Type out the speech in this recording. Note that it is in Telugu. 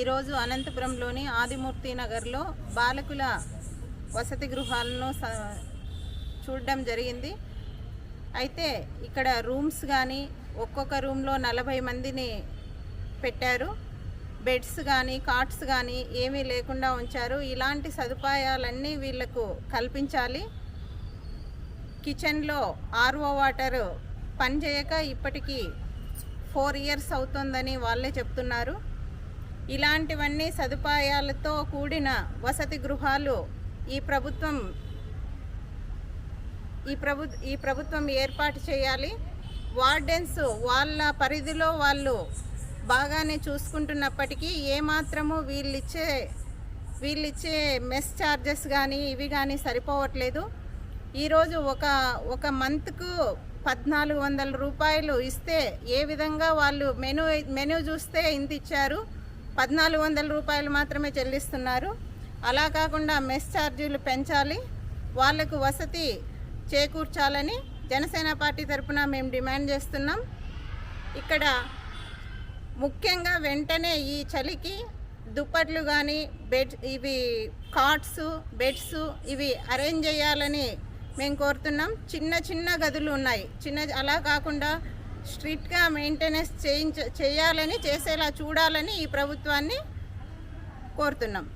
ఈరోజు అనంతపురంలోని ఆదిమూర్తి నగర్లో బాలకుల వసతి గృహాలను స- చూడడం జరిగింది. అయితే ఇక్కడ రూమ్స్ కానీ ఒక్కొక్క రూమ్లో నలభై మందిని పెట్టారు. బెడ్స్ కానీ కాట్స్ కానీ ఏమీ లేకుండా ఉంచారు. ఇలాంటి సదుపాయాలన్నీ వీళ్ళకు కల్పించాలి. కిచెన్లో ఆర్ఓ వాటర్ పనిచేయక ఇప్పటికీ ఫోర్ ఇయర్స్ అవుతుందని వాళ్ళే చెప్తున్నారు. ఇలాంటివన్నీ సదుపాయాలతో కూడిన వసతి గృహాలు ఈ ప్రభుత్వం ఈ ప్రభు ఈ ప్రభుత్వం ఏర్పాటు చేయాలి. వార్డెన్స్ వాళ్ళ పరిధిలో వాళ్ళు బాగానే చూసుకుంటున్నప్పటికీ ఏమాత్రము వీళ్ళిచ్చే వీళ్ళిచ్చే మెస్ ఛార్జెస్ కానీ ఇవి కానీ సరిపోవట్లేదు. ఈరోజు ఒక ఒక మంత్కు పద్నాలుగు వందల రూపాయలు ఇస్తే ఏ విధంగా వాళ్ళు మెనూ మెనూ చూస్తే ఇంత ఇచ్చారు పద్నాలుగు వందల రూపాయలు మాత్రమే చెల్లిస్తున్నారు. అలా కాకుండా మెస్ ఛార్జీలు పెంచాలి. వాళ్ళకు వసతి చేకూర్చాలని జనసేన పార్టీ తరపున మేము డిమాండ్ చేస్తున్నాం. ఇక్కడ ముఖ్యంగా వెంటనే ఈ చలికి దుప్పట్లు కానీ బెడ్ ఇవి కాట్స్ బెడ్స్ ఇవి అరేంజ్ చేయాలని మేము కోరుతున్నాం. చిన్న చిన్న గదులు ఉన్నాయి. చిన్న అలా కాకుండా స్ట్రిక్ట్గా మెయింటెనెన్స్ చేయించ చేయాలని చేసేలా చూడాలని ఈ ప్రభుత్వాన్ని కోరుతున్నాం.